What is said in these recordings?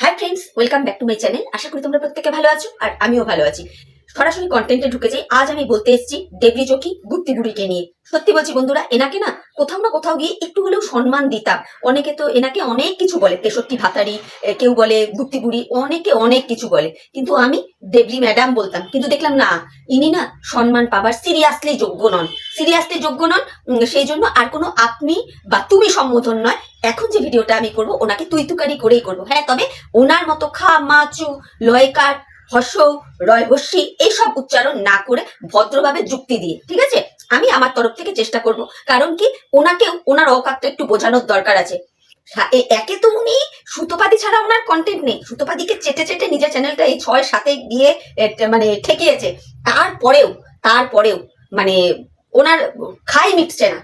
Hi friends welcome back to my channel আশা করি তোমরা প্রত্যেকে ভালো আছো আর আমিও ভালো আছি। সরাসরি কন্টেন্টে ঢুকে যাই। আজ আমি বলতে এসেছি দেবী চোখি গুপ্তি বুড়িকে নিয়ে। সত্যি বলছি বন্ধুরা, এনাকে না কোথাও না কোথাও গিয়ে একটু হলেও সম্মান দিতাম। অনেকে তো এনাকে অনেক কিছু বলে, তেষট্টি ভাতারি কেউ বলে গুপ্তি বুড়ি অনেকে অনেক কিছু বলে। কিন্তু আমি দেবলি ম্যাডাম বলতাম। কিন্তু দেখলাম না, ইনি না সম্মান পাবার সিরিয়াসলি যোগ্য নন। সিরিয়াসলি যোগ্য নন সেই জন্য আর কোনো আপনি বা তুমি সম্বোধন নয়। এখন যে ভিডিওটা আমি করব, ওনাকে তুই তুকারি করেই করব। হ্যাঁ তবে ওনার মতো খা মাচু লয়কার হর্ষ রয় এইসব উচ্চারণ না করে ভদ্রভাবে যুক্তি দিয়ে, ঠিক আছে? আমি আমার তরফ থেকে চেষ্টা করব। কারণ কি? ওনাকেও, ওনার অকাতটা একটু বোঝানোর দরকার আছে। একে তো উনি সুতোপাদি ছাড়া ওনার কন্টেন্ট নেই। সুতোপাদিকে চেটে চেটে নিজের চ্যানেলটা এই ছয় সাথে গিয়ে মানে ঠেকিয়েছে। তারপরেও তারপরেও মানে ওনার খাই মিটছে না।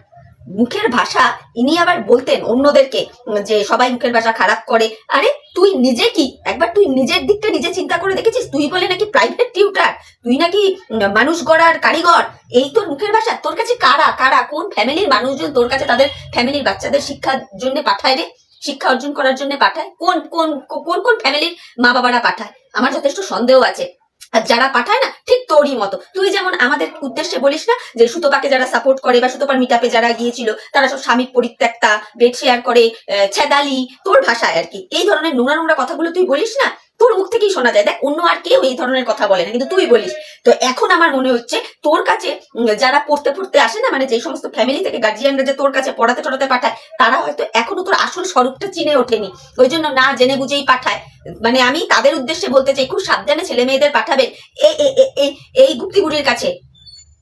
মুখের ভাষা ইনি আবার বলতেন অন্যদেরকে যে সবাই মুখের ভাষা খারাপ করে। আরে, তুই নিজে কি? একবার তুই নিজের দিকটা নিজে চিন্তা করে দেখেছিস? তুই বলে নাকি প্রাইভেট টিউটার তুই নাকি মানুষ গড়ার কারিগর? এই তোর মুখের ভাষা? তোর কাছে কারা? কারা? কোন ফ্যামিলির মানুষজন তোর কাছে তাদের ফ্যামিলির বাচ্চাদের শিক্ষার জন্য পাঠায় রে? শিক্ষা অর্জন করার জন্য পাঠায়? কোন কোন কোন কোন ফ্যামিলির মা বাবারা পাঠায়? আমার যথেষ্ট সন্দেহ আছে। যারা পাঠায় না, ঠিক তোরই মতো। তুই যেমন আমাদের উদ্দেশ্যে বলিস না যে সুতোপাকে যারা সাপোর্ট করে বা সুতোপার মিটাপে যারা গিয়েছিল, তারা সব স্বামী পরিত্যক্তা বেড শেয়ার করে ছেদালি, তোর ভাষায় আর কি। এই ধরনের নোংরা নোংরা কথাগুলো তুই বলিস না, তোর মুখ থেকেই শোনা যায়। দেখ, অন্য আর কেউ এই ধরনের কথা বলে না, কিন্তু তুই বলিস। তো এখন আমার মনে হচ্ছে, তোর কাছে যারা পড়তে পড়তে আসে না মানে যে সমস্ত ফ্যামিলি থেকে গার্জিয়ানরা যে তোর কাছে পড়াতে টড়াতে পাঠায়, তারা হয়তো এখনও তোর আসল স্বরূপটা চিনে ওঠেনি। ওই জন্য না জেনে বুঝেই পাঠায়। মানে আমি তাদের উদ্দেশ্যে বলতে চাই, খুব সাবধানে ছেলে মেয়েদের পাঠাবেন। এই গুপ্তিগুড়ির কাছে।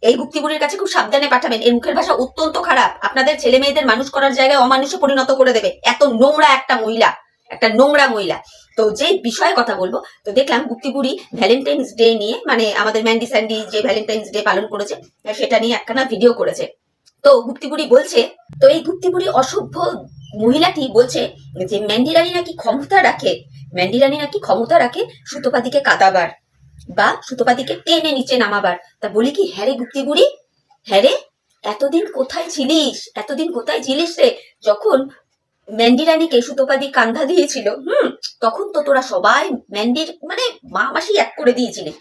এই গুপ্তিগুড়ির কাছে খুব সাবধানে পাঠাবেন। এর মুখের ভাষা অত্যন্ত খারাপ। আপনাদের ছেলে মেয়েদের মানুষ করার জায়গায় অমানুষে পরিণত করে দেবে। এত নোংরা একটা মহিলা, একটা নোংরা মহিলা। তো যে বিষয়ে কথা বলব, তো দেখলাম গুপ্তিগুড়ি ভ্যালেন্টাইন্স ডে নিয়ে মানে আমাদের ম্যান্ডি স্যান্ডি যে ভ্যালেন্টাইন্স ডে পালন করেছে, সেটা নিয়ে একখানা ভিডিও করেছে। তো গুপ্তিগুড়ি বলছে, তো এই গুপ্তিগুড়ি অসভ্য মহিলাটি বলছে যে ম্যান্ডিরানি নাকি ক্ষমতা রাখে, ম্যান্ডিরানি নাকি ক্ষমতা রাখে সুতোপাতিকে কাদাবার বা সুতোপাতিকে টেনে নিচে নামাবার। তা বলি কি হ্যারে গুপ্তি গুড়ি হ্যাঁ রে, এতদিন কোথায় ছিলিস? এতদিন কোথায় ছিলিস রে? যখন ম্যান্ডি রানীকে সুতোপাদি কান্ধা দিয়েছিল, হুম, তখন তো তোরা সবাই ম্যান্ডির মানে মা মাসি এক করে দিয়েছিলি।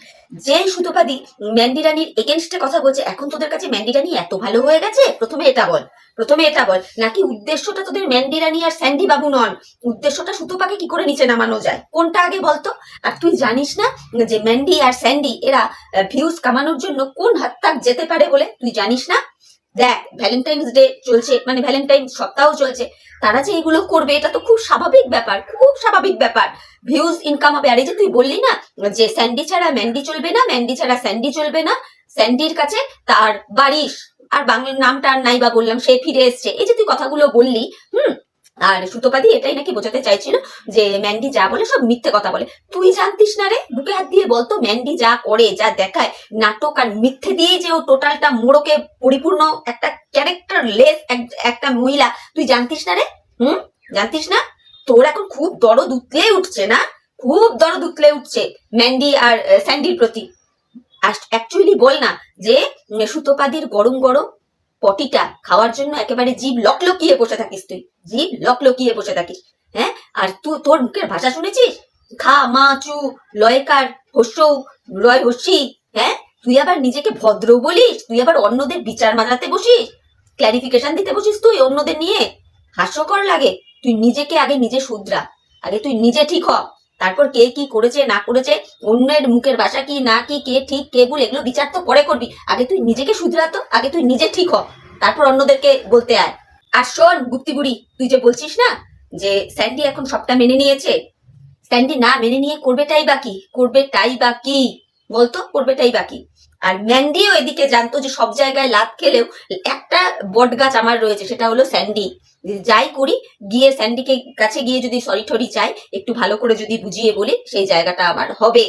যে সুতোপাদি ম্যান্ডি রানীর এগেনস্টে কথা বলছে, এখন তোদের কাছে ম্যান্ডি রানী এত ভালো হয়ে গেছে? প্রথমে এটা বল, প্রথমে এটা বল, নাকি উদ্দেশ্যটা তোদের ম্যান্ডি রানী আর স্যান্ডি বাবু নন? উদ্দেশ্যটা সুতোপাকে কি করে নিচে নামানো যায়? কোনটা আগে বলতো আর তুই জানিস না যে ম্যান্ডি আর স্যান্ডি এরা ভিউজ কামানোর জন্য কোন হাত তাক যেতে পারে বলে? তুই জানিস না? দেখ ভ্যালেন্টাইন্স ডে চলছে মানে ভ্যালেন্টাইন সপ্তাহ চলছে, তারা যে এগুলো করবে, এটা তো খুব স্বাভাবিক ব্যাপার, খুব স্বাভাবিক ব্যাপার। ভিউজ ইনকাম হবে। আর এই যে তুই বললি না যে স্যান্ডি ছাড়া ম্যান্ডি চলবে না ম্যান্ডি ছাড়া স্যান্ডি চলবে না স্যান্ডির কাছে তার বারিশ আর বাংলার নামটা নাই বা বললাম, সে ফিরে এসছে। এই যে তুই কথাগুলো বললি, হুম আর সুতোপাদি এটাই নাকি বোঝাতে চাইছিল যে ম্যান্ডি যা বলে সব মিথ্যে কথা বলে। তুই জানতিস না রে? বুকে হাত দিয়ে বলতো ম্যান্ডি যা করে, যা দেখায়। নাটক আর মিথ্যে দিয়েই যে ও টোটালটা মোড়কে পরিপূর্ণ একটা ক্যারেক্টার লেস একটা মহিলা। তুই জানতিস না রে? হুম? জানতিস না? তোর এখন খুব দরদ উতলে উঠছে না? খুব দরদ উতলে উঠছে ম্যান্ডি আর স্যান্ডির প্রতি। অ্যাকচুয়ালি বল না যে সুতোপাদির গরম গরম পটিটা খাওয়ার জন্য একেবারে জীব লকলকিয়ে বসে থাকিস তুই। জীব লকলকিয়ে বসে থাকিস হ্যাঁ? আর তুই তোর মুখের ভাষা শুনেছিস? খা মা, চু, লয়কার, হস্য, লয় হস্যি হ্যাঁ? তুই আবার নিজেকে ভদ্র বলিস? তুই আবার অন্যদের বিচার মানাতে বসিস? ক্ল্যারিফিকেশন দিতে বসিস তুই অন্যদের নিয়ে? হাস্যকর লাগে। তুই নিজেকে আগে নিজে শুধরা, আগে তুই নিজে ঠিক হ। তারপর কে কি করেছে, না করেছে, অন্যের মুখের বাসা কি, না কি, কে ঠিক, কে ভুল, এগুলো বিচার তো পরে করবি। আগে তুই নিজেকে শুধরাতো আগে তুই নিজে ঠিক হ। তারপর অন্যদেরকে বলতে আয়। আর শোন, গুপ্তিগুড়ি, তুই যে বলছিস না যে স্যান্ডি এখন সবটা মেনে নিয়েছে? স্যান্ডি না মেনে নিয়ে করবেটাই বাকি করবেটাই বাকি বলতো, করবেটাই বাকি আর ম্যান্ডিও এদিকে জানতো যে সব জায়গায় লাত খেলেও একটা বট গাছ আমার রয়েছে, সেটা হলো স্যান্ডি যাই করি, গিয়ে স্যান্ডিকে কাছে গিয়ে যদি সরি টরি চাই একটু ভালো করে যদি বুঝিয়ে বলি, সেই জায়গাটা আমার হবে।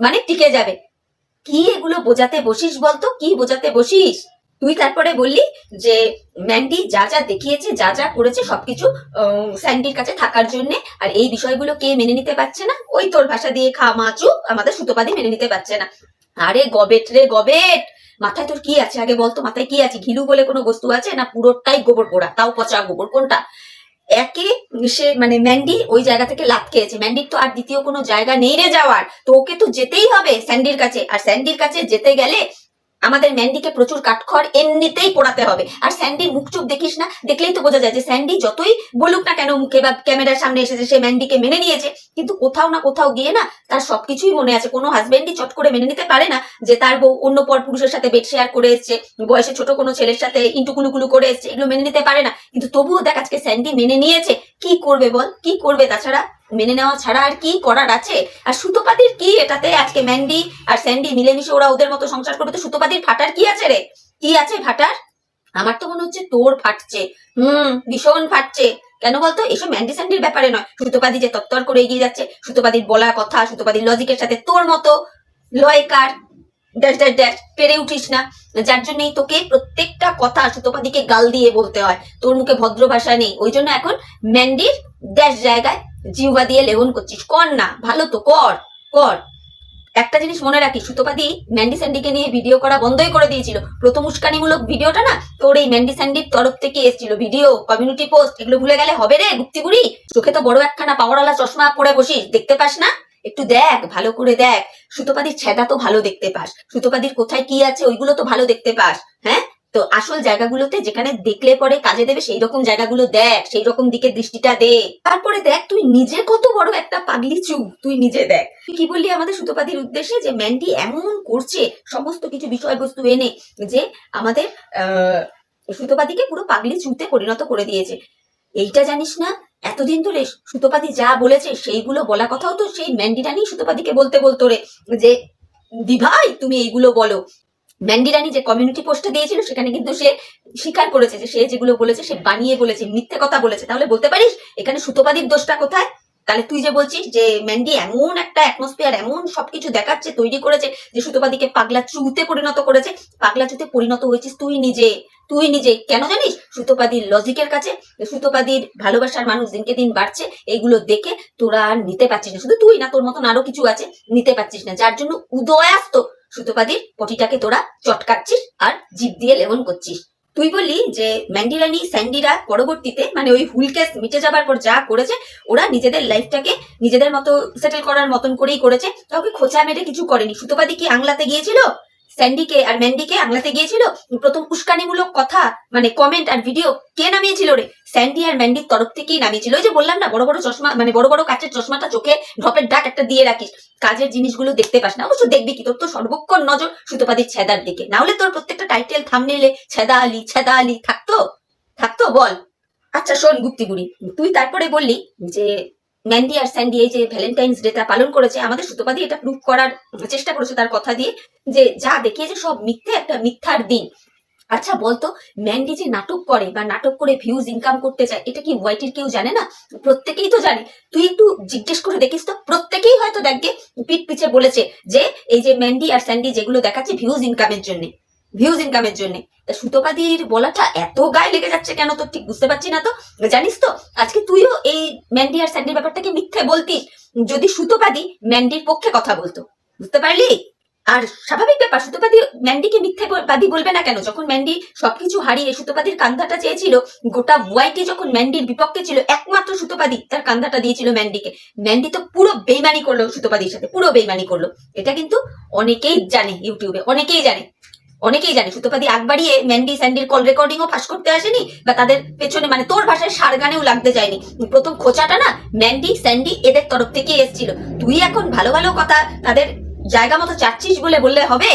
মানে টিকে যাবে। কি এগুলো বোঝাতে বসিস বলতো? কি বোঝাতে বসিস? তুই তারপরে বললি যে ম্যান্ডি যা যা দেখিয়েছে, যা যা করেছে, সবকিছু স্যান্ডির কাছে থাকার জন্য। আর এই বিষয়গুলো কে মেনে নিতে পারছে না? ওই তোর ভাষা দিয়ে খা মাচু আমাদের সুতোপাদি মেনে নিতে পারছে না। আরে গবেট রে গবেট। মাথায় তোর কি আছে আগে বলতো? মাথায় কি আছে? ঘিলু বলে কোনো বস্তু আছে? না পুরোটাই গোবর পোড়া? তাও পচা গোবর? কোনটা? একে সে মানে ম্যান্ডি ওই জায়গা থেকে লাভ খেয়েছে। ম্যান্ডির তো আর দ্বিতীয় কোনো জায়গা নেই রে যাওয়ার। তো ওকে তো যেতেই হবে স্যান্ডির কাছে। আর স্যান্ডির কাছে যেতে গেলে আমাদের ম্যান্ডিকে প্রচুর কাঠখড় এমনিতেই পোড়াতে হবে। আর স্যান্ডির মুখ চোখ দেখিস না, দেখলেই তো বোঝা যায় যে স্যান্ডি যতই বলুক না কেন মুখে বা ক্যামেরার সামনে এসেছে, সে ম্যান্ডিকে মেনে নিয়েছে। কিন্তু কোথাও না কোথাও গিয়ে না তার সবকিছুই মনে আছে। কোনো হাজবেন্ডই চট করে মেনে নিতে পারে না যে তার বউ অন্য পর পুরুষের সাথে বেড শেয়ার করে এসছে, বয়সে ছোট কোনো ছেলের সাথে ইন্টুকুলুকুলু করে এসছে, এগুলো মেনে নিতে পারে না। কিন্তু তবুও দেখ আজকে স্যান্ডি মেনে নিয়েছে। কি করবে বল? কি করবে তাছাড়া? মেনে নেওয়া ছাড়া আর কি করার আছে? আর সুতোপাতির কি এটাতে? আজকে ম্যান্ডি আর স্যান্ডি মিলেমিশে ওরা ওদের মতো সংসার করবে তো সুতোপাতির ফাটার কি আছে রে? কি আছে ফাটার? আমার তো মনে হচ্ছে তোর ফাটছে। হুম, ভীষণ ফাটছে। কেন বলতো? এসব ম্যান্ডি স্যান্ডির ব্যাপারে নয়। সুতোপাদি যে তত্তর করে এগিয়ে যাচ্ছে সুতোপাদির বলা কথা সুতোপাদির লজিকের সাথে তোর মতো লয়কার ড্যাশ ড্যাশ ড্যাশ পেরে উঠিস না। যার জন্যই তোকে প্রত্যেকটা কথা সুতোপাদিকে গাল দিয়ে বলতে হয়। তোর মুখে ভদ্র ভাষা নেই। ওই জন্য এখন ম্যান্ডির ড্যাশ জায়গায় জিহ্বা দিয়ে লেবন করছিস। কর না, ভালো তো, কর কর। একটা জিনিস মনে রাখি সুতোপাদি ম্যান্ডি স্যান্ডিকে নিয়ে ভিডিও করা বন্ধই করে দিয়েছিল। প্রথম উস্কানিমূলক ভিডিওটা না তোর এই ম্যান্ডি স্যান্ডির তরফ থেকে এসেছিল। ভিডিও কমিউনিটি পোস্ট এগুলো ভুলে গেলে হবে রে গুপ্তিগুড়ি চোখে তো বড় একখানা পাওয়ারওয়ালা চশমা পরে বসিস, দেখতে পাস না? একটু দেখ, ভালো করে দেখ। সুতোপাদির ছেদা তো ভালো দেখতে পাস। সুতোপাদির কোথায় কি আছে, ওইগুলো তো ভালো দেখতে পাস হ্যাঁ? তো আসল জায়গাগুলোতে যেখানে দেখলে পরে কাজে দেবে সেই রকম জায়গাগুলো দেখ সেই রকম দিকে দৃষ্টিটা দে। তারপরে দেখ, তুই নিজে কত বড় একটা পাগলি চুপ, তুই নিজে দেখ। তুই কি বললি আমাদের সুতোপাদির উদ্দেশ্যে? যে ম্যান্ডি এমন করছে, সমস্ত কিছু বিষয়বস্তু এনে, যে আমাদের, আহ, সুতোপাদিকে পুরো পাগলি চুতে পরিণত করে দিয়েছে। এইটা জানিস না এতদিন ধরে সুতোপাদি যা বলেছে, সেইগুলো বলা কথাও তো সেই ম্যান্ডি রানি সুতোপাদিকে বলতে বলতো রে, যে, দিভাই, তুমি এইগুলো বলো। ম্যান্ডি রানী যে কমিউনিটি পোস্টে দিয়েছিল, সেখানে কিন্তু সে স্বীকার করেছে যে সে যেগুলো বলেছে, সে বানিয়ে বলেছে, মিথ্যে কথা বলেছে। তাহলে বলতে পারিস, এখানে সুতোপাদির দোষটা কোথায়? তাহলে তুই যে বলছিস যে ম্যান্ডি এমন একটা অ্যাটমসফিয়ার এমন সবকিছু দেখাচ্ছে, তৈরি করেছে, যে সুতোপাদিকে পাগলা চুতে পরিণত করেছে, পাগলা চুতে পরিণত হয়েছিস তুই নিজে তুই নিজে। কেন জানিস? সুতোপাদির লজিকের কাছে সুতোপাদির ভালোবাসার মানুষ দিনকে দিন বাড়ছে, এইগুলো দেখে তোরা আর নিতে পারছিস না। শুধু তুই না, তোর মতন আরও কিছু আছে, নিতে পারছিস না। যার জন্য উদয়াস্ত সুতোপাদির পটিটাকে তোরা চটকাচ্ছিস আর জিভ দিয়ে লেবন করছিস। তুই বললি যে ম্যান্ডিরানি, স্যান্ডিরা পরবর্তীতে মানে ওই হুলকেস মিটে যাবার পর যা করেছে, ওরা নিজেদের লাইফটাকে নিজেদের মতো সেটেল করার মতন করেই করেছে। কাউকে খোঁচা মেরে কিছু করেনি। সুতোপাদি কি আংলাতে গিয়েছিল? স্যান্ডিকে আর ম্যান্ডিকে আংলাতে গিয়েছিল? প্রথম উস্কানিমূলক কথা মানে কমেন্ট আর ভিডিও কে নামিয়েছিল রে? স্যান্ডি আর ম্যান্ডির তরফ থেকেই নামিয়েছিল। ওই যে বললাম না, বড় বড় চশমা মানে বড় বড় কাচের চশমাটা চোখে ঢপের ডাক একটা দিয়ে রাখিস। কাজের জিনিসগুলো দেখতে পাস না, অবশ্য দেখবি কি? তোর তো সর্বক্ষণ নজর সুতোপাদির ছেদার দিকে। না হলে তোর প্রত্যেকটা টাইটেল থামনেলে ছেদা আলী ছেদা আলী, থাকতো? থাকতো? বল। আচ্ছা শোন গুপ্তিগুড়ি তুই তারপরে বললি যে ম্যান্ডি আর স্যান্ডি এই যে ভ্যালেন্টাইন্স ডেটা পালন করেছে, আমাদের সুতোপাদি এটা প্রুভ করার চেষ্টা করেছে তার কথা দিয়ে যে যা দেখিয়েছে সব মিথ্যে একটা মিথ্যার দিন। আচ্ছা বলতো ম্যান্ডি যে নাটক করে বা নাটক করে ভিউজ ইনকাম করতে চায়, এটা কি ওয়াইটির কেউ জানে না? প্রত্যেকেই তো জানে। তুই একটু জিজ্ঞেস করে দেখিস তো, প্রত্যেকেই হয়তো দেখবে, পিঠ পিছে বলেছে যে এই যে ম্যান্ডি আর স্যান্ডি যেগুলো দেখাচ্ছে ভিউজ ইনকামের জন্য। ভিউজ ইনকামের জন্য। তা সুতোপাদির বলাটা এত গায়ে লেগে যাচ্ছে কেন তো ঠিক বুঝতে পারছি না তো? জানিস তো, আজকে তুইও এই ম্যান্ডি আর স্যান্ডির ব্যাপারটাকে মিথ্যে বলতিস। যদি সুতোপাদি ম্যান্ডির পক্ষে কথা বলতো, বুঝতে পারলি? আর স্বাভাবিক ব্যাপার, সুতোপাদি ম্যান্ডিকে মিথ্যে বলবে না কেন? যখন ম্যান্ডি সবকিছু হারিয়ে সুতোপাদির কান্ধাটা চেয়েছিল, গোটা ওয়াইটি যখন ম্যান্ডির বিপক্ষে ছিল, একমাত্র সুতোপাদি তার কান্ধাটা দিয়েছিল ম্যান্ডিকে। ম্যান্ডি তো পুরো বেইমানি করল সুতোপাদির সাথে, পুরো বেইমানি করল। এটা কিন্তু অনেকেই জানে ইউটিউবে, অনেকেই জানে। অনেকেই জানে সুতোপাদি আগ বাড়িয়ে ম্যান্ডি স্যান্ডির কল রেকর্ডিংও ফাঁস করতে আসেনি বা তাদের পেছনে মানে তোর ভাষায় সার গানেও লাগতে যায়নি। প্রথম খোঁচাটা না ম্যান্ডি স্যান্ডি এদের তরফ থেকে এসেছিল। তুই এখন ভালো ভালো কথা তাদের জায়গা মতো চাচ্ছিস বলে বললে হবে?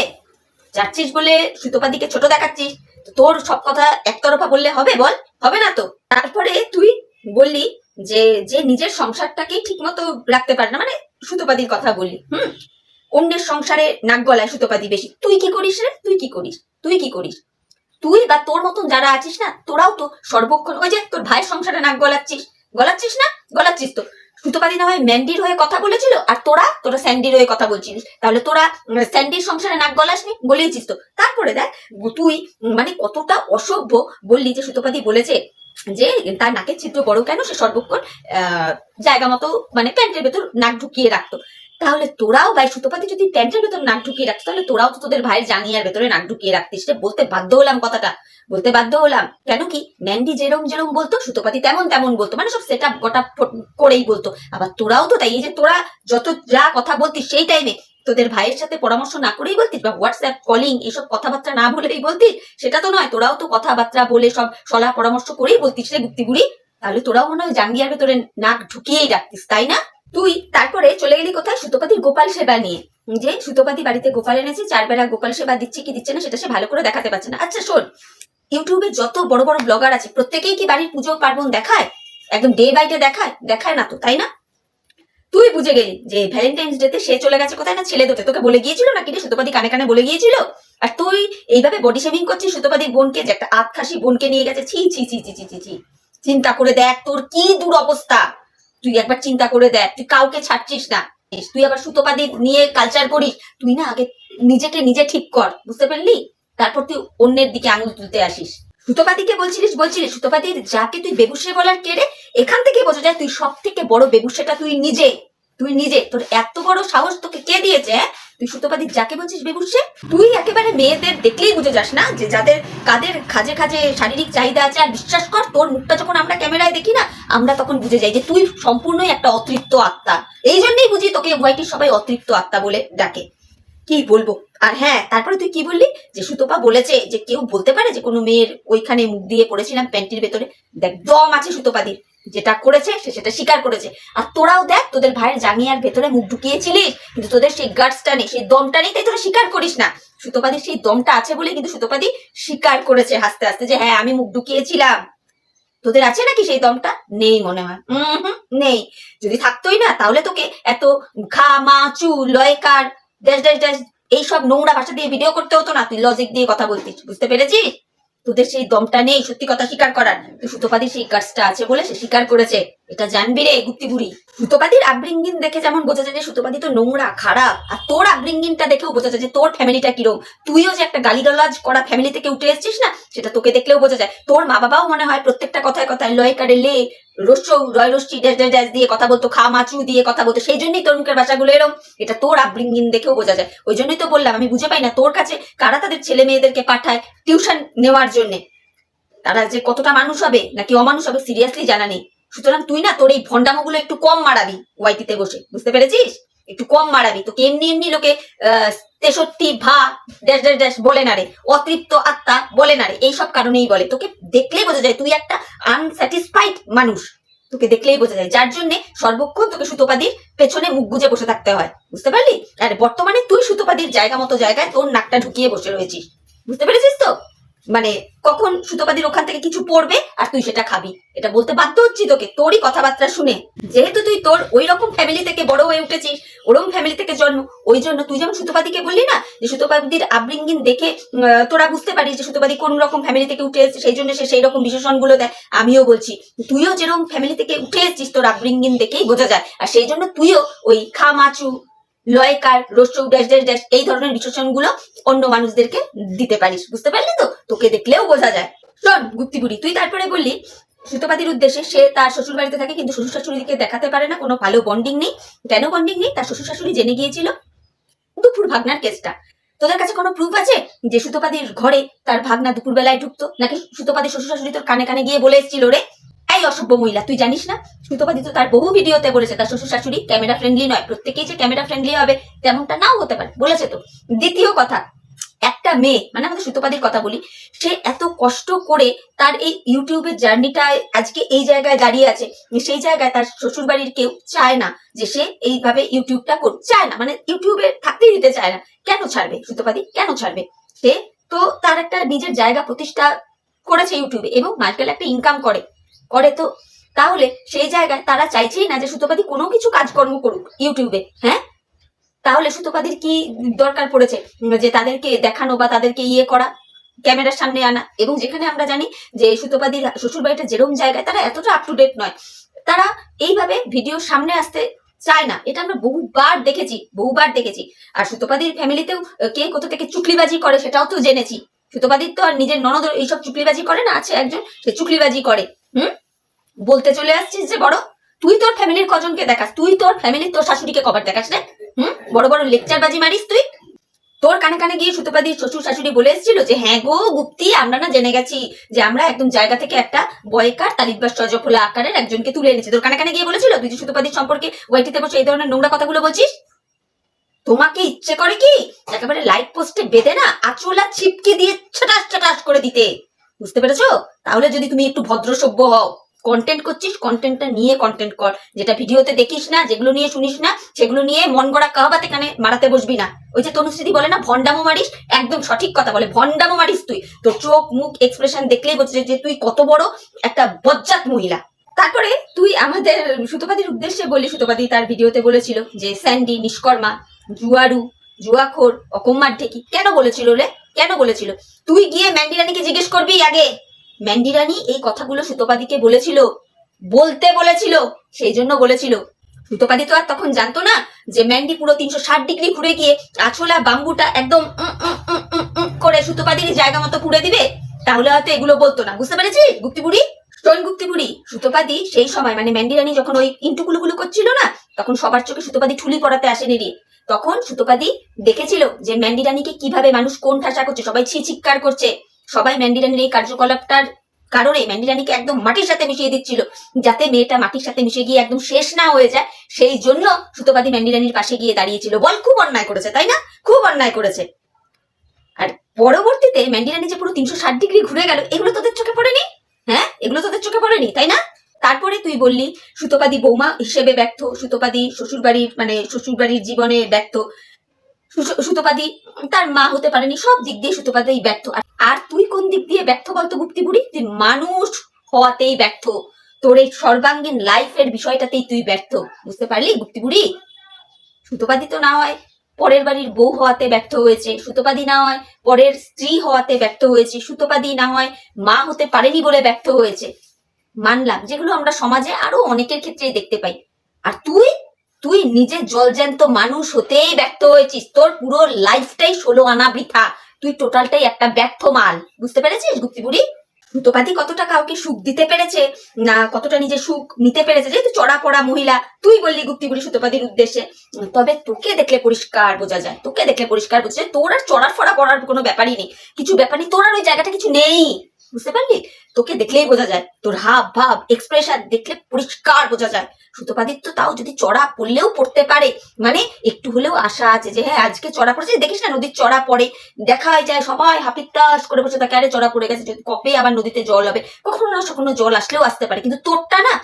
চাচ্ছিস বলে সুতোপাদিকে ছোট দেখাচ্ছিস? তোর সব কথা একতরফা বললে হবে বল? হবে না তো? তারপরে তুই বললি যে যে নিজের সংসারটাকেই ঠিক মতো রাখতে পারে না মানে সুতোপাদির কথা বললি। হুম? অন্যের সংসারে নাক গলায় সুতোপাদি বেশি। তুই কি করিস রে? তুই কি করিস? তুই কি করিস? তুই বা তোর মতন যারা আছিস না, তোরাও তো সর্বক্ষণ ওই যে তোর ভাইয়ের সংসারে নাক গলাচ্ছিস। গলাচ্ছিস না? গলাচ্ছিস তো। সুতোপাদি না হয় ম্যান্ডির হয়ে কথা বলেছিল আর তোরা তোরা স্যান্ডির হয়ে কথা বলছিলিস। তাহলে তোরা স্যান্ডির সংসারে নাক গলাসনি? গলিয়েছিস তো। তারপরে দেখ, তুই মানে কতটা অসভ্য বললি যে সুতোপাদি বলেছে যে তার নাকের ছিদ্র বড় কেন? সে সর্বক্ষণ জায়গা মতো মানে প্যান্টের ভেতর নাক ঢুকিয়ে রাখতো। তাহলে তোরাও ভাই সুতোপাতি যদি প্যান্টের ভেতর নাক ঢুকিয়ে রাখতো তাহলে তোরাও তো তোদের ভাইয়ের জাঙ্গিয়ার ভেতরে নাক ঢুকিয়ে রাখতিস রে। বলতে বাধ্য হলাম কথাটা, বলতে বাধ্য হলাম। কেন কি, ম্যান্ডি যেরম যেরম বলতো, সুতোপাতি তেমন তেমন বলতো মানে সব সেট আপ গোটা করেই বলতো। আবার তোরাও তো তাই, এই যে তোরা যত যা কথা বলতিস সেই টাইমে তোদের ভাইয়ের সাথে পরামর্শ না করেই বলতিস, বা হোয়াটসঅ্যাপ কলিং এসব কথাবার্তা না বলেই বলতিস, সেটা তো নয়, তোরাও তো কথাবার্তা বলে সব সলাহ পরামর্শ করেই বলতিস রে গুপ্তি বুড়ি। তাহলে তোরাও মনে হয় জাঙ্গিয়ার ভেতরে নাক ঢুকিয়েই রাখতিস, তাই না? তুই তারপরে চলে গেলি কোথায়? সুতোপাতির গোপাল সেবা নিয়ে। যে সুতোপাতি বাড়িতে গোপাল এনেছে, চার বেলা গোপাল সেবা দিচ্ছে কি দিচ্ছে না, সেটা সে ভালো করে দেখাতে পারছে না। আচ্ছা শোন, ইউটিউবে যত বড় বড় ব্লগার আছে, প্রত্যেকেই কি বাড়ির পুজো পার্বণ দেখায়? একদম ডে বাই ডে দেখায়? দেখায় না তো, তাই না? তুই বুঝে গেলি যে ভ্যালেন্টাইন্স ডেতে সে চলে গেছে কোথায় না ছেলে দোতে? তোকে বলে গিয়েছিল নাকি রে? সুতোপাতি কানে কানে বলে গিয়েছিল? আর তুই এইভাবে বডি শেভিং করছিস সুতোপাতির বোনকে যে একটা আত খাসি বোনকে নিয়ে গেছে? ছি ছি ছি ছি ছি ছি চিন্তা করে দেখ তোর কি দূর অবস্থা তুই একবার চিন্তা করে দেখ, তুই কাউকে ছাড়ছিস না। তুই আবার সুতোপাদি নিয়ে কালচার করিস তুই না আগে নিজেকে নিজে ঠিক কর, বুঝতে পারলি? তারপর তুই অন্যের দিকে আঙুল তুলতে আসিস। সুতোপাদিকে বলছিলিস বলছিলিস সুতোপাদি যাকে তুই বেবুসে বলার কেড়ে এখান থেকে বোঝা যায় তুই সব থেকে বড় বেবুসেটা তুই নিজে তুই নিজে। তোর এত বড় সাহস তোকে কে দিয়েছে হ্যাঁ? তুই সুতোপাতির যাকে বলছিস বেবুসে তুই একেবারে মেয়েদের দেখলেই বুঝে যাস না যে যাদের কাদের খাজে খাজে শারীরিক চাহিদা আছে, আর বিশ্বাস কর, তোর মুখটা যখন আমরা ক্যামেরায় দেখি না, আমরা তখন বুঝে যাই যে তুই সম্পূর্ণই একটা অতৃপ্ত আত্মা। এই জন্যই বুঝি তোকে ওয়াইটির সবাই অতৃপ্ত আত্মা বলে ডাকে। কি বলব? আর হ্যাঁ তারপরে তুই কি বললি? যে সুতপা বলেছে যে কেউ বলতে পারে যে কোনো মেয়ের ওইখানে মুখ দিয়ে পড়েছিলাম প্যান্টির ভেতরে? দেখ দম আছে সুতপাদির। যেটা করেছে, সে সেটা স্বীকার করেছে। আর তোরাও দেখ, তোদের ভাইয়ের জাঙ্গিয়ার ভেতরে মুখ ঢুকিয়েছিলিস, কিন্তু তোদের সেই গার্ডসটা নেই, সেই দমটা নেই, তাই তোরা স্বীকার করিস না। সুতপাদির সেই দমটা আছে বলে কিন্তু সুতপাদি স্বীকার করেছে হাসতে হাসতে যে হ্যাঁ আমি মুখ ঢুকিয়েছিলাম। তোদের আছে নাকি সেই দমটা? নেই মনে হয়। নেই। যদি থাকতোই না, তাহলে তোকে এত খা মা চু লয়কার, ড্যাশ ড্যাশ ড্যাশ, এইসব নোংরা ভাষা দিয়ে ভিডিও করতে হতো না। তুই লজিক দিয়ে কথা বলতিস, বুঝতে পেরেছিস? তোদের সেই দমটা নেই, সত্যি কথা স্বীকার করার। তুই সুতোপাদির সেই কাজটা আছে বলে সে স্বীকার করেছে। এটা জানবি রে গুপ্তি বুড়ি সুতোপাদির আপব্রিঙ্গিন দেখে যেমন বোঝা যায় যে সুতোপাদি তো নোংরা, খারাপ। আর তোর আপব্রিঙ্গিনটা দেখেও বোঝা যায় যে তোর ফ্যামিলিটা কিরম। তুইও যে একটা গালিগালাজ করা ফ্যামিলি থেকে উঠে এসেছিস না, সেটা তোকে দেখলেও বোঝা যায়। তোর মা বাবাও মনে হয় প্রত্যেকটা কথায় কথায় লয় কারে লে দিয়ে কথা বলতো সেই জন্যই এটা তোর দেখেও বোঝা যায়। ওই জন্যই তো বললাম, আমি বুঝে পাই না তোর কাছে কারা তাদের ছেলে মেয়েদেরকে পাঠায় টিউশন নেওয়ার জন্য। তারা যে কতটা মানুষ হবে, নাকি অমানুষ হবে, সিরিয়াসলি জানা নেই। সুতরাং তুই না তোর এই ভন্ডামোগুলো একটু কম মারাবি ওয়াইটিতে বসে। বুঝতে পেরেছিস? একটু কম মারাবি। তোকে এমনি এমনি লোকে তেষট্টি ভা, ড্যাশ ড্যাশ ড্যাশ বলে না রে, অতৃপ্ত আত্মা বলে না রে, এইসব কারণেই বলে। তোকে দেখলেই বোঝা যায় তুই একটা আনস্যাটিসফাইড মানুষ। তোকে দেখলেই বোঝা যায়। যার জন্য সর্বক্ষণ তোকে সুতোপাদির পেছনে মুখ গুজে বসে থাকতে হয়। বুঝতে পারলি? আর বর্তমানে তুই সুতোপাদির জায়গা মতো জায়গায় তোর নাকটা ঢুকিয়ে বসে রয়েছিস। বুঝতে পেরেছিস তো? মানে কখন সুতোপাদির ওখান থেকে কিছু পড়বে আর তুই সেটা খাবি। এটা বলতে বাধ্য হচ্ছি তোকে, তোরই কথাবার্তা শুনে। যেহেতু তুই তোর ওই রকম ফ্যামিলি থেকে বড় হয়ে উঠেছিস, ওরকম ফ্যামিলি থেকে জন্ম, ওই জন্য তুই যেমন সুতোপাদিকে বললি না, যে সুতোপাদির আপব্রিঙ্গিং দেখে তোরা বুঝতে পারিস যে সুতোপাদি কোন রকম ফ্যামিলি থেকে উঠে এসেছে, সেই জন্য সে সেই রকম বিশেষণগুলো দেয়। আমিও বলছি, তুইও যেরকম ফ্যামিলি থেকে উঠে এসেছিস, তোর আপব্রিঙ্গিং দেখেই বোঝা যায়। আর সেই জন্য তুইও ওই খা মাচু লয়কার রসৌ ড্যাশ ড্যাশ ড্যাশ, এই ধরনের বিশেষণগুলো অন্য মানুষদেরকে দিতে পারিস, বুঝতে পারলি তো? তোকে দেখলেও বোঝা যায়। শোন গুপ্তিগুড়ি তুই তারপরে বললি সুতোপাতির উদ্দেশ্যে সে তার শ্বশুর বাড়িতে থাকে, কিন্তু শ্বশুর শাশুড়িকে দেখাতে পারে না, কোনো ভালো বন্ডিং নেই। কেন বন্ডিং নেই? তার শ্বশুর শাশুড়ি জেনে গিয়েছিল দুপুর ভাগনার কেসটা। তোদের কাছে কোনো প্রুফ আছে যে সুতোপাতির ঘরে তার ভাগনা দুপুর বেলায় ঢুকতো নাকি সুতোপাতির শ্বশুর শাশুড়ি তোর কানে কানে গিয়ে বলে এসেছিল রে? এই অসভ্য মহিলা, তুই জানিস না? সুতোপাতি তো তার বহু ভিডিওতে বলেছে, তার শ্বশুর শাশুড়ি ক্যামেরা ফ্রেন্ডলি নয়। প্রত্যেকেই যে ক্যামেরা ফ্রেন্ডলি হবে, তেমনটা নাও হতে পারে, বলেছে তো। দ্বিতীয় কথা, একটা মেয়ে মানে আমাদের সুতোপাদির কথা বলি, সে এত কষ্ট করে তার এই ইউটিউবের জার্নিটা আজকে এই জায়গায় দাঁড়িয়ে আছে, সেই জায়গায় তার শ্বশুর বাড়ির কেউ চায় না যে সে এইভাবে ইউটিউবটা করুক। চায় না মানে ইউটিউবে থাকতেই দিতে চায় না। কেন ছাড়বে সুতোপাদি? কেন ছাড়বে? সে তো তার একটা নিজের জায়গা প্রতিষ্ঠা করেছে ইউটিউবে এবং মাইকেল একটা ইনকাম করে। করে তো। তাহলে সেই জায়গায় তারা চাইছেই না যে সুতোপাদি কোনো কিছু কাজকর্ম করুক ইউটিউবে হ্যাঁ? তাহলে সুতোপাদির কি দরকার পড়েছে? যে তাদেরকে দেখানো বা তাদেরকে ইয়ে করা, ক্যামেরার সামনে আনা। এবং যেখানে আমরা জানি যে সুতোপাদির শ্বশুর বাড়িটা যেরকম জায়গায়, তারা এতটা আপ টু ডেট নয়। তারা এইভাবে ভিডিওর সামনে আসতে চায় না। এটা আমরা বহুবার দেখেছি বহুবার দেখেছি। আর সুতোপাদির ফ্যামিলিতেও কে কোথা থেকে চুকলিবাজি করে সেটাও তো জেনেছি। সুতোপাদির তো আর নিজের ননদ এইসব চুকলিবাজি করে না, আছে একজন, সে চুকলিবাজি করে। হুম? বলতে চলে আসছিস যে বড়, তুই তোর ফ্যামিলির কজনকে দেখাস, তুই তোর ফ্যামিলির তোর শাশুড়িকে কবার দেখাস রে। হুম? বড় বড় লেকচার বাজি মারিস তুই। তোর কানে কানে গিয়ে সুতোপাদির শ্বশুর শাশুড়ি বলে এসেছিল যে হ্যাঁ গো গুপ্তি, আমরা না জেনে গেছি যে আমরা একদম জায়গা থেকে একটা বয়কার তালিবাস চজফুলা আকারের একজনকে তুলে এনেছি। তোর কানে কানে গিয়ে বলেছিল, তুই যে সুতোপাদির সম্পর্কে ওয়াইটিতে বসে এই ধরনের নোংরা কথাগুলো বলছিস? তোমাকে ইচ্ছে করে কি? একেবারে লাইট পোস্টে বেঁধে না আচলা ছিপকে দিয়ে ছটাস ছটাস করে দিতে। বুঝতে পেরেছ? তাহলে যদি তুমি একটু ভদ্র সভ্য হও। কন্টেন্ট করছিস কন্টেন্টটা নিয়ে কন্টেন্ট কর। যেটা ভিডিওতে দেখিস না, যেগুলো নিয়ে শুনিস না, সেগুলো নিয়ে মন গড়া কাহাবাতে কানে মারাতে বসবি না। ওই যে তনুশ্রী বলে না ভন্ডামো মারিস একদম সঠিক কথা বলে ভন্ডামো মারিস তুই? তোর চোখ, মুখ এক্সপ্রেশন দেখলেই যায় যে তুই কত বড় একটা বজ্জাত মহিলা। তারপরে তুই আমাদের সুতোপাদির উদ্দেশ্যে বলি সুতোপাদি তার ভিডিওতে বলেছিল যে, স্যান্ডি, নিষ্কর্মা, জুয়ারু, জুয়াখোর, অকম্মার ঢেকি কেন বলেছিল রে? কেন বলেছিল? তুই গিয়ে ম্যান্ডি রানীকে জিজ্ঞেস করবি আগে। ম্যান্ডি রানী এই কথাগুলো সুতোপাদিকে বলেছিল, বলতে বলেছিল, সেই জন্য বলেছিল। সুতোপাদি তো আর তখন জানতো না যে ম্যান্ডি পুরো তিনশো ষাট ডিগ্রি ঘুরে গিয়ে আছলা, বাম্বুটা একদম করে সুতোপাদির জায়গা মতো পুড়ে দিবে, তাহলে হয়তো এগুলো বলতো না। বুঝতে পেরেছিস গুপ্তিপুরি শোন গুপ্তিপুরি সুতোপাদি সেই সময় মানে ম্যান্ডি রানী যখন ওই ইন্টুকুলু গুলো করছিল না, তখন সবার চোখে সুতোপাদি ঠুলি পড়াতে আসেনি রে। তখন সুতোপাদি দেখেছিল যে ম্যান্ডি রানীকে কীভাবে মানুষ কোন ঠাসা করছে, সবাই ছি চিৎকার করছে। সবাই ম্যান্ডি রানীর এই কার্যকলাপটার কারণে ম্যান্ডি রানীকে একদম মাটির সাথে মিশিয়ে দিচ্ছিল, যাতে মেয়েটা মাটির সাথে মিশে গিয়ে একদম শেষ না হয়ে যায়। সেই জন্য সুতোপাদি ম্যান্ডি রানীর পাশে গিয়ে দাঁড়িয়েছিল। বল, খুব অন্যায় করেছে, তাই না? খুব অন্যায় করেছে। আর পরবর্তীতে ম্যান্ডি রানী যে পুরো তিনশো ষাট ডিগ্রি ঘুরে গেল, এগুলো তোদের চোখে পড়েনি? হ্যাঁ এগুলো তোদের চোখে পড়েনি, তাই না? তারপরে তুই বললি সুতোপাদি বৌমা হিসেবে ব্যর্থ সুতোপাদি শ্বশুরবাড়ির মানে শ্বশুরবাড়ির জীবনে ব্যর্থ। সুতোপাদি তার মা হতে পারেনি, সব দিক দিয়ে সুতোপাদি ব্যর্থ। আর- তুই কোন দিক দিয়ে ব্যর্থ বলতো গুপ্তি বুড়ি? তুই মানুষ হওয়াতেই ব্যর্থ। তোর এই সর্বাঙ্গীন লাইফের বিষয়টাতেই তুই ব্যর্থ। বুঝতে পারলি গুপ্তি বুড়ি? সুতোপাদি তো না হয়, পরের বাড়ির বউ হওয়াতে ব্যর্থ হয়েছে। সুতোপাদি না হয়, পরের স্ত্রী হওয়াতে ব্যর্থ হয়েছে। সুতোপাদি না হয়, মা হতে পারেনি বলে ব্যর্থ হয়েছে। মানলাম, যেগুলো আমরা সমাজে আরও অনেকের ক্ষেত্রেই দেখতে পাই। আর তুই? তুই নিজে জলজ্যান্ত মানুষ হতেই ব্যর্থ হয়েছিস। তোর পুরো লাইফটাই ষোলো আনা বৃথা। তুই টোটালটাই একটা ব্যর্থ মাল, বুঝতে পেরেছিস গুপ্তিপুরি সুতোপাতি কতটা কাউকে সুখ দিতে পেরেছে, না কতটা নিজে সুখ নিতে পেরেছে, যেহেতু চড়া পড়া মহিলা, তুই বললি গুপ্তিপুরি সুতোপাতির উদ্দেশ্যে। তবে তোকে দেখলে পরিষ্কার বোঝা যায়, তোকে দেখলে পরিষ্কার বোঝা যায়, তোর আর চড়া ফড়া করার কোনো ব্যাপারই নেই। কিছু ব্যাপার নেই তোর আর ওই জায়গাটা কিছু নেই। বুঝতে পারলি? তোকে দেখলেই বোঝা যায়। তোর হাব, ভাব এক্সপ্রেশন দেখলে পরিষ্কার বোঝা যায়। সুতোপাদির তো তাও যদি চড়া পড়লেও পড়তে পারে মানে একটু হলেও আশা আছে যে হ্যাঁ আজকে চড়া পড়েছে। দেখিস না, নদীর চড়া পড়ে। দেখা যায়, সবাই হাপিত্তাস করে বসে থাকে। আরে, চড়া পড়ে গেছে, যদি কবে আবার নদীতে জল হবে? কখনো না, কখনো জল আসলেও আসতে পারে। কিন্তু তোরটা না,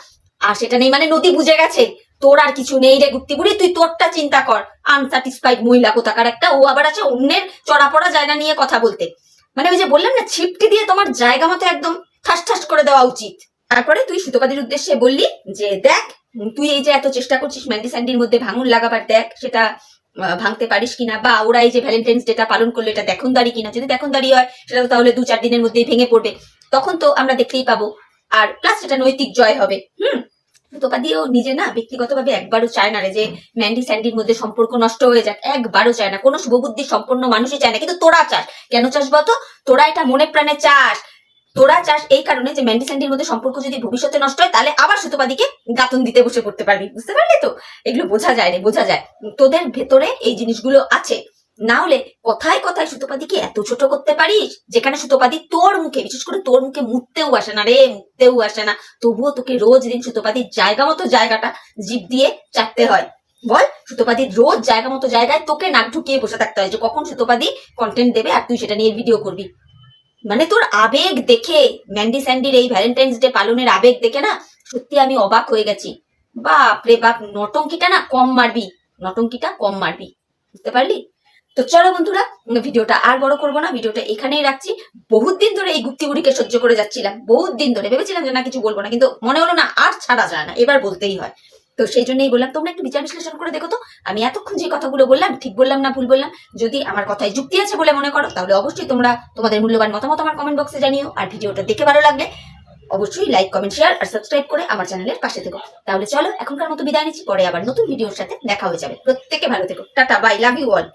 আর সেটা নেই মানে নদী বুঝে গেছে। তোর আর কিছু নেই রে গুপ্তি বুড়ি, তুই তোরটা চিন্তা কর। আনস্যাটিসফাইড মহিলা কোথাকার একটা, ও আবার আছে অন্যের চড়া পড়া জায়গা নিয়ে কথা বলতে। মানে ওই যে বললাম না, ছিপটি দিয়ে তোমার জায়গা মতো একদম ঠাস ঠাস করে দেওয়া উচিত। তারপরে তুই সুতোপাদির উদ্দেশ্যে বললি যে, দেখ, তুই এই যে এত চেষ্টা করছিস ম্যান্ডি স্যান্ডির মধ্যে ভাঙুন লাগাবার, দেখ, সেটা ভাঙতে পারিস কিনা, বা ওরা এই যে ভ্যালেন্টাইন্স ডেটা পালন করলে এটা দেখুন দাঁড়ি কিনা, যদি দেখুন দাঁড়ি হয়, সেটা তো তাহলে দু চার দিনের মধ্যেই ভেঙে পড়বে। তখন তো আমরা দেখতেই পাবো। আর প্লাস এটা নৈতিক জয় হবে। হুম? সুতোপাদিও নিজে না ব্যক্তিগতভাবে একবারও চায় না রে যে ম্যান্ডি স্যান্ডির মধ্যে সম্পর্ক নষ্ট হয়ে যাক, একবারও চায় না। কোনো শুভবুদ্ধি সম্পন্ন মানুষই চায় না। কিন্তু তোরা চাস। কেন চাস বলতো? তোরা এটা মনে প্রাণে চাস। তোরা চাস এই কারণে যে ম্যান্ডি স্যান্ডির মধ্যে সম্পর্ক যদি ভবিষ্যতে নষ্ট হয়, তাহলে আবার সুতোপাদিকে গাতন দিতে বসে পড়তে পারবি। বুঝতে পারলি তো? এগুলো বোঝা যায় রে, বোঝা যায়। তোদের ভেতরে এই জিনিসগুলো আছে। না হলে কথায় কথায় সুতোপাদিকে এত ছোট করতে পারিস? যেখানে সুতোপাদি তোর মুখে, বিশেষ করে তোর মুখে মুততেও আসে না রে, মুততেও আসে না। তবুও তোকে রোজ দিন সুতোপাদির জায়গা মতো জায়গাটা জিভ দিয়ে চাটতে হয়। বল, সুতোপাদির রোজ জায়গা মতো জায়গায় তোকে নাক ঢুকিয়ে বসে থাকতে হয় যে কখন সুতোপাদি কন্টেন্ট দেবে আর তুই সেটা নিয়ে ভিডিও করবি। মানে তোর আবেগ দেখে ম্যান্ডি স্যান্ডির এই ভ্যালেন্টাইন্স ডে পালনের আবেগ দেখে না, সত্যি আমি অবাক হয়ে গেছি। বাপ রে বাপ, নটঙ্কিটা না কম মারবি, নটঙ্কিটা কম মারবি। বুঝতে পারলি? তো চলো বন্ধুরা ভিডিওটা আর বড় করব না, ভিডিওটা এখানেই রাখছি। বহুত দিন ধরে এই গুপ্তিগুড়িকে সহ্য করে যাচ্ছিলাম, বহুত দিন ধরে। ভেবেছিলাম যে না, কিছু বলব না, কিন্তু মনে হলো না, আর ছাড়া যায় না, এবার বলতেই হয়। তো সেই জন্যই বললাম, তোমরা একটু বিচার বিশ্লেষণ করে দেখো তো। আমি এতক্ষণ যে কথাগুলো বললাম, ঠিক বললাম না ভুল বললাম, যদি আমার কথায় যুক্তি আছে বলে মনে করো, তাহলে অবশ্যই তোমরা তোমাদের মূল্যবান মতামত আমার কমেন্ট বক্সে জানিও, আর ভিডিওটা দেখে ভালো লাগলে অবশ্যই লাইক কমেন্ট শেয়ার আর সাবস্ক্রাইব করে আমার চ্যানেলের পাশে থেকো। তাহলে চলো, এখনকার মতো বিদায় নিচ্ছি, পরে আবার নতুন ভিডিওর সাথে দেখা হয়ে যাবে। প্রত্যেকে ভালো থেকো। Tata bye love you all